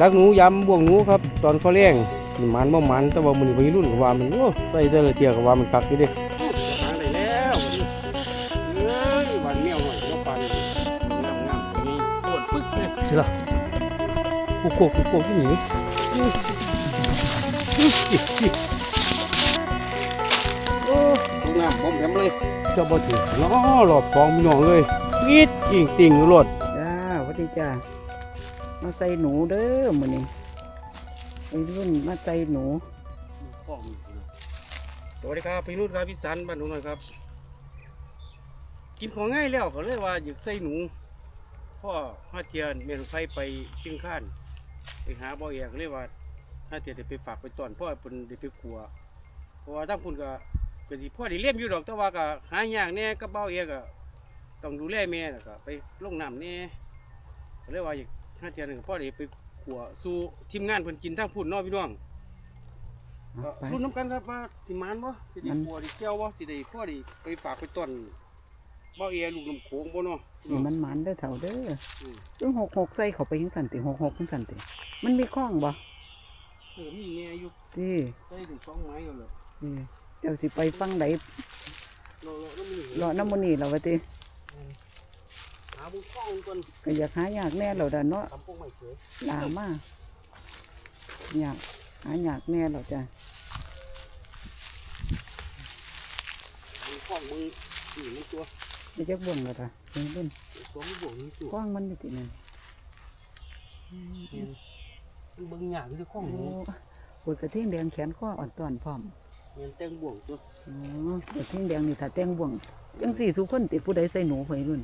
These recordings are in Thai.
ดักหนูยำบ่วงหนูครับ ตอนเขาเลี้ยงมันมันบ่มันแต่ว่ามันนี่วัยรุ่นก็ว่ามันโอ้ใส่แต่ละเที่ยก็ว่ามันคักอยู่เด้หาได้แล้วเอ้ยวันแมวหน่อยก็ปันงามงามนี่ปวดปึ๊กเลยเห็นล่ะกุกโกกุกโกที่หนีโอ้งามบ่มแถมเลยเจ้าบ่ถือล้อหลอบฟองพี่น้องเลยนิดจริงติ่งอยู่รถจ้าสวัสดีจ้า มาใส่หนูเด้อมือนี้ไอรุ่นมาใส่หนู สวัสดีครับพี่รุ่นครับพี่สันบ้านหนูหน่อยครับ กินของง่ายแล้วก็เลยว่าอยากใส่หนูพ่อห้าเทียนเมียนไฟไปจึงข้านไปหาบ่อแอกเลยว่าห้าเทียนได้ไปฝากไปตอนพ่อเป็นได้ไปขัวเพราะว่าทั้งคุณก็ก็สิพ่อได้เลี้ยมอยู่ดอกแต่ว่าก็หายากแน่ก็เบ้าเอกก็ต้องดูแลแม่แล้วก็ไปลงน้ำแน่ก็เลยว่าอยาก ห้าเทียนนึงพ่อได้ไปขัวสู่ทีมงานเพิ่นกินทั้งพุ่นเนาะพี่น้องเอาไป รุ่นน้ำกันครับว่าสิมานบ่สิได้มันปัวได้แก้วบ่สิได้พ่อได้ไปฝากไปต้นบ่เอลูกน้ำโขงบ่เนาะนี่มันหมันเด้อเถ่าเด้ออืมซึ่งหกหกใส่เข้าไปยังสันติหกหกยังสันติมันมีข้องบ่เออมีแม่อยู่ที่ใส่ถึงสองไม้แล้วเหรอที่เจ้าสิไปฟังไหนรอๆแล้วมีรอน้ำมันนี่เราวะติหาบุญข้องก่อนก็อยากหายากแน่เราด้อเนาะทำพวกใหม่เฉยลามาอยากหายากแน่เราจ้ะบุญข้องมือนี่มันตัวจะจักบ่วงเราจ้ะเบิ่งเบิ่งตัวมันบวกนี่ตัวข้องมันอยู่ที่นั่นมันเบิ่งยากอยู่ที่ข้องโอ้หนูปวดกระเทียงแดงแขนข้ออ่อนตอนพร้อมแม่นแต่งบ่วงตัวอ๋อกระเทียงแดงนี่ถ้าแต่งบ่วงจังสี่สุคนติผู้ใดใส่หนูไผรุ่น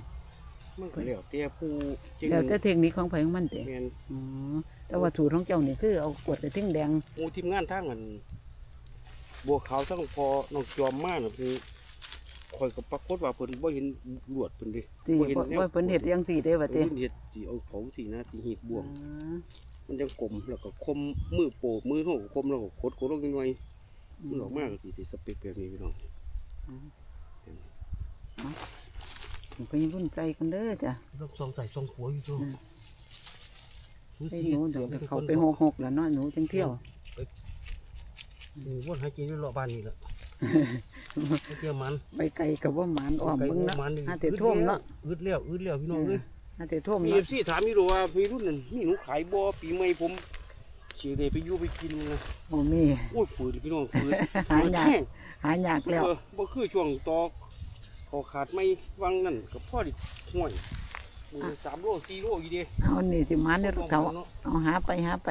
มันก็แล้วแต่ผู้จริงแล้วแต่เทคนิคของไผของมันเตะแม่นอ๋อแต่ว่าสูตรของเจ้านี่คือเอากวดกระเทียงแดงหมู่ทีมงานทางมันบัวขาวทั้งพอน้องจอมมาน่ะคือข่อยก็ปรากฏว่าเพิ่นบ่เห็นลวดเพิ่นเดิที่บ่เห็นแนวว่าเพิ่นเฮ็ดจังสี่เด้ว่าเพิ่ตินเฮ็ดสิเอาของสีนะสีหีบบ่วงอ๋อมันจังกลมแล้วก็คมมือโปะมือเฮาก็คมแล้วก็กดกดลงจังหน่อยมันออกมาก็สิที่สเปคแบบนี้พี่น้องเพิ่นรุ่นใจกันเด้อจ้ะรอบสองใส่สองขัวอยู่ตัวใส่หนูเดี๋ยวเขาไปหกหกแล้วเนาะหนูจังเที่ยวหนี่วนหากินอยู่รอบบ้านนี่ล่ะไปเที่ยวมันไปไกลกับว่ามานอ้อมเบิ่งนะมันนี่หาแต่ท่วมเนาะอึดแล้วอึดแล้วพี่น้องเอ้ยหาแต่ท่วมมีเนาะ FC ถามมีรู้ว่ามีรุ่นนั้นมีหนูขายบ่อปีใหม่ผมสิได้ไปยู่ไปกินนะบ่มีโอ้ยฝืนพี่น้องฝืนหายากหายากแล้วบ่คือช่วงตอก ขอขาดไม่วังนั่นกับพ่อดิห่วยมือสามโลสี่โลอยู่เดีเอานี่สิหมานเด้อลูกเฒ่าเอาหาไปหาไป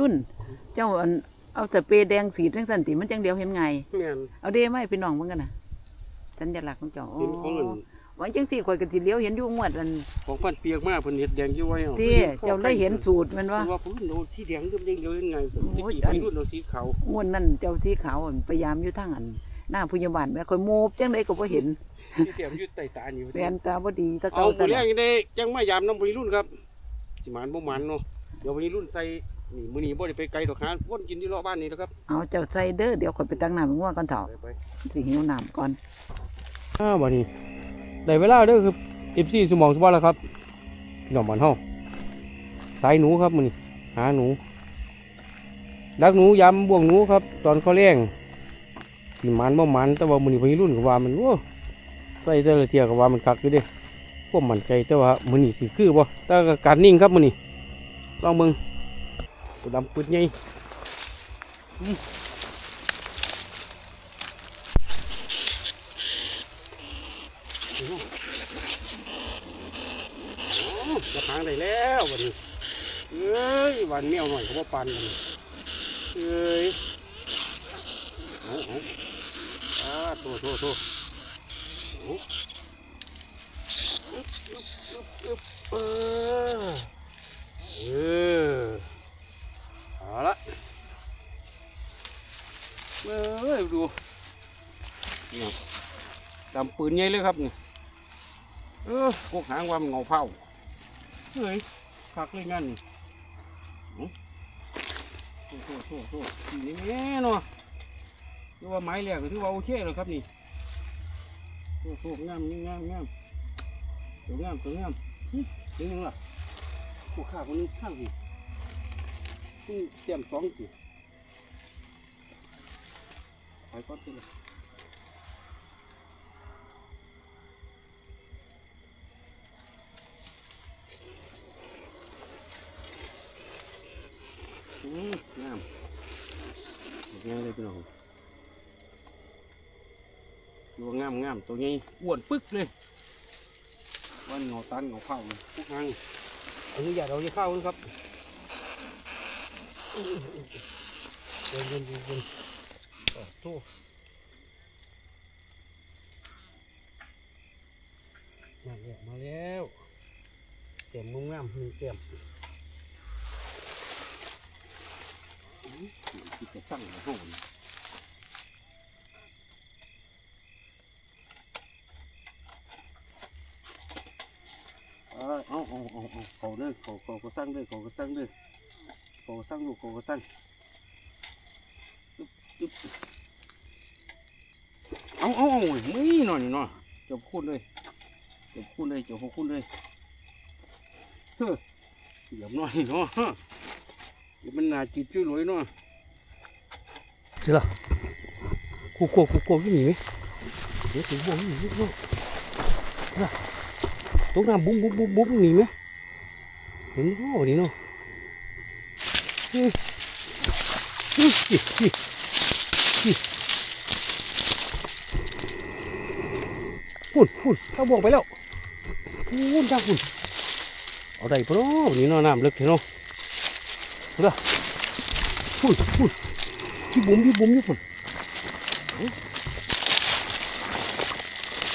รุ่น เจ้าอันเอาแต่เปรย์แดงสีจังสันติมันจังเดียวเห็นไงแม่นเอาเดไหมาให้พี่น้องเบิ่งกันน่ะสัญลักษณ์ของเจ้าเห็นของอันว่าจังสี่ข่อยก็สิเลี้ยวเห็นอยู่งวดอันของพันเปียกมากเพิ่นเฮ็ดแดงอยู่ไว้เอาที่เจ้าเลยเห็นสูตรแมันว่าว่าผมเอาสีแดงเดิมๆเดียวยังไงสมโอ้ตะยกี้อันไปรุ่นเอาสีขาวงวดนั้นเจ้าสีขาวอั่นพยายามอยู่ทางอัน หน้าพยาบาลแม่ข่อยโมบจังไดก็บ่เห็นสีแดงอยู่ใต้ตานี่แฟนตาบ่ดีตะเอาเก่าผู้ซะแรแล้วกยังได้จังมายามน้ำวัยรุ่นครับ สิหมานบ่หมานเนาะเดี๋ยววัยรุ่นใส่นี่มื้อนี้บ่ได้ไปไกลดอกหาวนกินที่รอบบ้านนี่แหล้วครับเอาเจ้าใส่เด้อเดี๋ยวข่อยไปตักน้ำให้งัวก่อนเถาะไปสิหิวน้ำก่อนอ้าวบัดนี้ได้เวลาเด้อคือ14สมองสบายแล้วครับพี่น้องบ้านเฮาสายหนูครับมื้อนี้หาหนูดักหนูยำบ่วงหนูครับ ตอนเขาเลี้ยง สิหมันบ่มันแต่ว่ามือนี้วัยรุ่นก็ว่ามันโอ้ใส่แต่ละเทียก็ว่ามันคักอยู่เด้พวกมันใจแต่ว่ามือนี้สิคือบ่แต่การนิ่งครับมือนี้ลองเบิ่งตัวดำปึดใหญ่จะหางได้แล้วบัดนี้เอ้ยวานเมียวหน่อยก็บ่ปานกันเอ้ยเอาเอา อ่าโทษโทษโทษเออเออเอาละเอ้ยดูนี่ดำปืนใหญ่เลยครับนี่เออพวกหางว่ามันเงาเผาเฮ้ยคักเลยงั้นนี่โอ้โหโอ้โหโอ้โหนี่เนาะ ถือว่าไม้แหลกก็ถือว่าโอเคเลยครับนี่โอ้โหงามงามงามตัวงามตัวงามหึถึงยังล่ะผู้ข้าคนนึงข้างสิพิ่งเตรียมสองสิไปก่อนตัวละอืมงามงามเลยพี่น้อง ตัวงามงามตัวนี้อ้วนปึ๊กเลยวันเงาตันเงาเข้าเลยพวกหางอนุญาเราจะเข้านะครับเย็นเย็นเย็นเย็นโอ้โหงามเนี่ยมาแล้วเต็มงงามหนึ่งเต็มที่จะสั่งในห้อง เอาเอาเอาเอาเอาเขาเด้อเขาเขาก็สั่งเด้อเขาก็สั่งเด้อเขาก็สั่งลูกเขาก็สั่งเอาเอาเอาไม่หน่อยเนาะจบคุณเลยจบคุณเลยจบหกคุณเลยเฮ้อเดี๋ยวหน่อยเนาะเดี๋ยวมันน่าจิตช่วยรวยเนาะเดี๋ยวกูโกกูโกกูหนีไหมเดี๋ยวกูโกกูหนีเนาะตกน้ำบุ้มบุ้มบุ้มบุ้มหนีไหม เห็นโอ้นี่เนาะฮ้ยเฮ้ยเฮ้ยเฮ้ยเฮ้ยหุ่นหุ่นเอาบวกไปแล้วหุ่นจ้าหุ่นเอาได้ปะเนาะนี่เนาะน้ำลึกเถอะเนาะเอาเด้อหุ่นหุ่นพี่บุ๋มพี่บุ๋มอยู่หุ่นเอา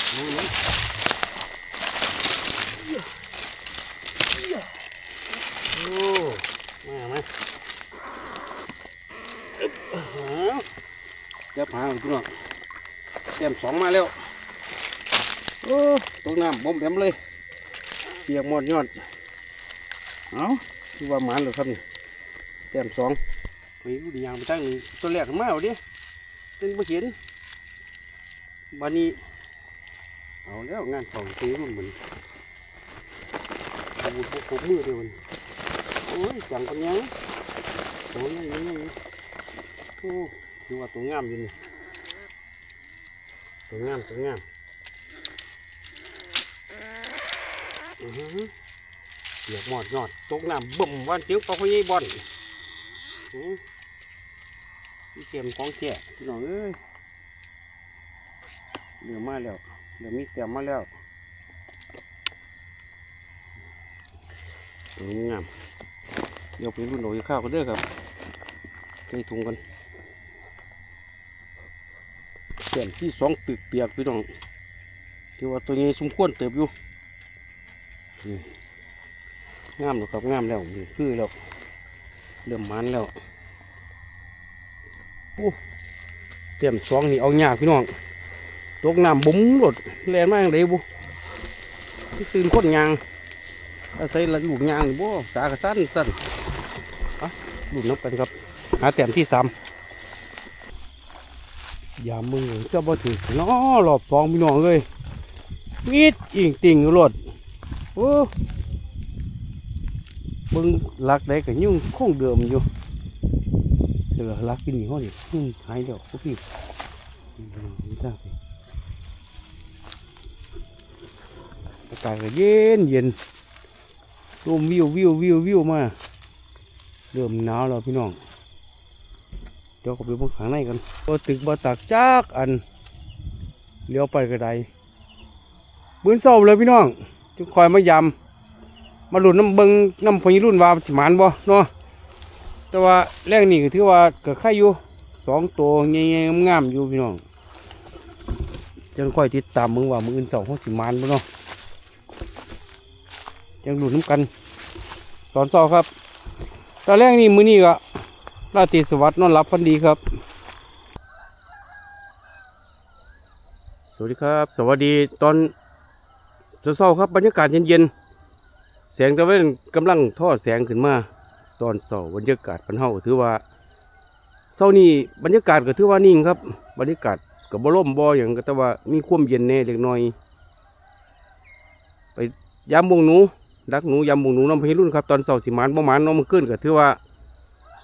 เอาเลย โอ้มาไหมอึ๊บเอา เดี๋ยวพาพี่น้องเตรียมสองมาแล้วโอ้ตกน้ำบ่มแผมเลยเปียกหมดยอดเอาคือว่าหมานเลยครับนี่เตรียมสองไปดูดิยางไปตั้งตัวแรกมาเอาดิตึงมาเห็นบานนี้เอาแล้วงานสองตีมันเหมือนอาบุญพวกมือเดียวมันโอ้ยจังปัญญังโอ้ยยังยังยัง โอ้ดูว่าตัวงามอยู่นี่ตัวงามตัวงามอือฮึเดี๋ยวหมอดยอดตกน้ำบ่มวันเจียวปลาพยี่บอลอือนี่เกมของแก่พี่น้องเอ้ยเดี๋ยวมาแล้วเดี๋ยวมีเตรียมมาแล้วตัวงามเดี๋ยวไปรุ่นโดยข้าวกันเด้อครับใส่ถุงกัน เสียนที่สองปีกเปียกพี่น้องที่ว่าตัวนี้สมควรเติบอยู่งามแล้วครับงามแล้วนี่คือแล้วเริ่มมันแล้วโอ้เตรียมสองนี่เอาหยาพี่น้องตกน้ำบุ้มหลดแรงมากเลยบุตื่นคนยางอาศัยละลูกยางนี่บ่สากระสั้นสั้นอะลูกนับกันครับ หาแต้มที่สาม ย่ามึงเจ้าบ่ถือน้อหลอบฟองพี่น้องเลยมิดอิงติ่งรถโอ้มึงลักได้ก็ยุ่งคงเดิมอยู่เดี๋ยวลักกินนี่ห้อนี่ยุ่งหายแล้วพวกพี่นี่จ้าอากาศก็เย็นเย็นลมวิววิววิววิวมาเริ่มหนาวแล้วพี่น้อง ดี๋ยวก็ไปเบิ่งข้างในกันบ่ตึกบ่ตักจักอันเลี้ยวไปก็ได้บื้นเศร้าเลยพี่น้องจะคอยมายำมาหลุดน้ำเบิงน้ำพญรุ่นว่าสิหมานบ่เนาะแต่ว่าแรกนี่ก็ถือว่าเกิดไข่อยู่สองตัวใหญ่ๆงามๆอยู่พี่น้องจังค่อยติดตามมึงว่ามืออื่นเสาเขาสิมานบ่เนาะยังหลุดน้ำกัน ตอนเช้าครับตอนแรกนี่มือนี้ก็ ราตรีสวัสดิ์นอนหลับพันดีครับ สวัสดีครับ สวัสดีตอนเช้าๆครับบรรยากาศเย็นๆแสงตะเวนกำลังทอดแสงขึ้นมา ตอนเช้าบรรยากาศพันเฮาถือว่าเช้านี้บรรยากาศก็ถือว่านิ่งครับ บรรยากาศกับบล่มบ่อย่างก็แต่ว่ามีความเย็นแน่เล็กน้อย ไปยามวงหนูดักหนูยำหมูหนูน้ำพริรุ่นครับตอนเสาร์สิมานประมาณน้องมันขึ้นก็ถือว่า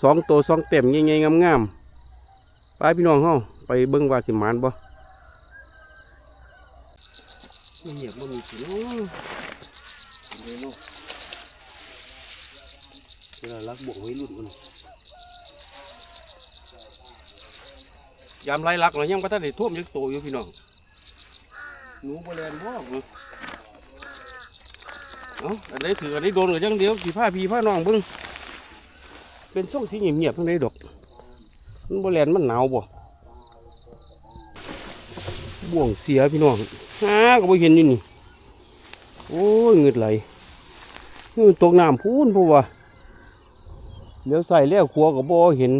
สองตัวสองเต็มใหญ่ๆงามๆไปพี่น้องเฮาไปเบิ่งว่าสิมานบ่เงียบบ่มีสิเนาะเลยวเนาะเวลารักบวกไว้รุ่นมันยามไล่ลักเรายังบ่ทันได้ท่วมยังโตอยู่พี่น้องหนูบ่แลนบ่เบิ่งเอ้าอันใดถืออันใดโดนก็จังเดียวสิพาพี่พาน้องเบิ่ง เป็นส่งสีเงียบๆเพิ่งได้ดอกมันบแลนมันหนาวบ่บ่วงเสียพี่น้องหาก็บ่เห็นอยู่นี่โอ้ยเงืดไหลนี่มันตกน้ำพูนพราะว่าเดี๋ยวใส่แล้วครัวก็บ่เห็น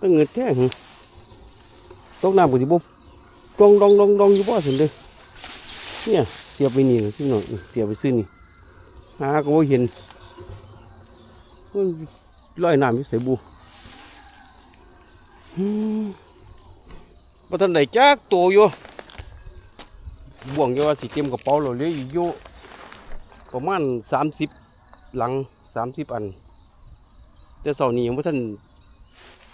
ตั้งเงืดแท้หึตกน้ำก็สิบ่ดองดองดองดองอยู่บ่ซั่นเด้อเนี่ยเสียบไปนี่เลยพี่น้องนี่เสียบไปซื้อนี่หาก็บ่เห็น ลอยน้ำอยู่ใส่บูมบ่ทันได้จักโตอยู่บ่วงอยู่ว่าสิเต็มกระเป๋าเราเลยอยู่ประมาณ30หลัง30อัน แต่เสานี้ยังบ่ทัน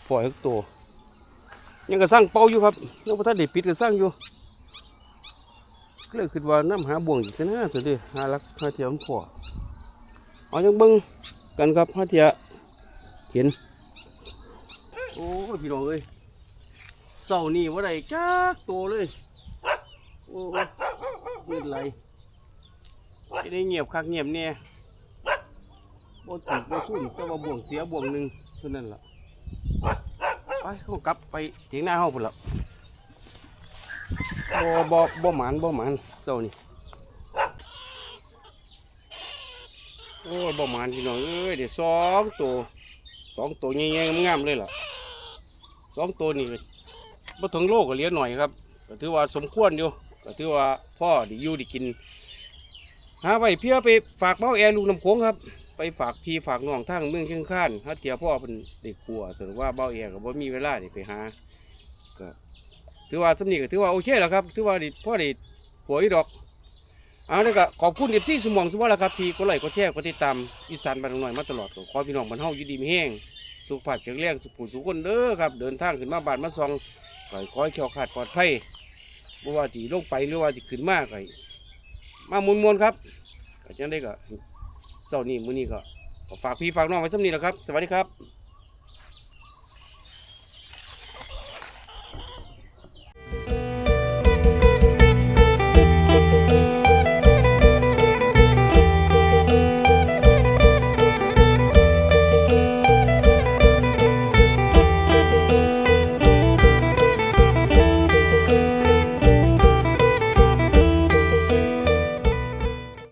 ปล่อยสักตัวยังก็สร้างเป้าอยู่ครับยังบ่ทันได้ปิดก็สร้างอยู่ก็เลยคิดว่าน้ำหาบ่วงอีกนะสิเด้อหาลักหาเทียมนพอเอาจังเบิ่ง กันครับพระเทียเห็น โอ้พี่น้องเอ้ยเสานี่ว่าได้จักโตวเลย โอ้ยเงินไหลจะได้เงียบคักเงียบเนี่ยบ่ถูกบ่ซุ่มแต่ว่าบ่วงเสียบ่วงหนึ่งเท่านั้นล่ะไปเขากลับไปเถียงหน้าเฮาพุ่นละบ่บ่บ่หมานบ่หมานเสานี่ โอ้ยบ่หมานพี่น้องเอ้ยเดี๋ยวสองตัวสองตัวใหญ่ๆงามๆเลยล่ะสองตัวนี่ก็บ่ถึงโลก็เลี้ยหน่อยครับก็ถือว่าสมควรอยู่ก็ถือว่าพ่อดีอยู่ดีกินหาไว้เพื่อไปฝากเบ้าแอร์ลูกน้ำโขงครับ ไปฝากพี่ฝากน้องทางเมืองเชียงคานถ้าเตียพ่อเป็นเด็กขัวส่วนว่าเบ้าแอร์ก็บ่มีเวลาได้ไปหาก็ถือว่าสำนีก็ถือว่าโอเคแล้วครับ ถือว่าดิพ่อด้ขัวอีดอก เอาเลยก็ขอบคุณเอฟซีสมองสุวรรณครับที่กดไลค์กดแชร์กดติดตามอีสานบ้านหน่อยมาตลอดก็ขอพี่น้องบ้านเฮาอยู่ดีมีแห้งสุขภาพแข็งแรงสุขผู้สุขคนเด้อครับเดินทางขึ้นมาบ้านมาซองก็ขอให้แข็งขาดปลอดภัยบ่ว่าสิลงไปหรือว่าสิขึ้นมาก็ให้มามวนครับก็จังได้ก็เช้านี้มื้อนี้ก็ฝากพี่ฝากน้องไว้สำนี้แหละครับ สวัสดีครับ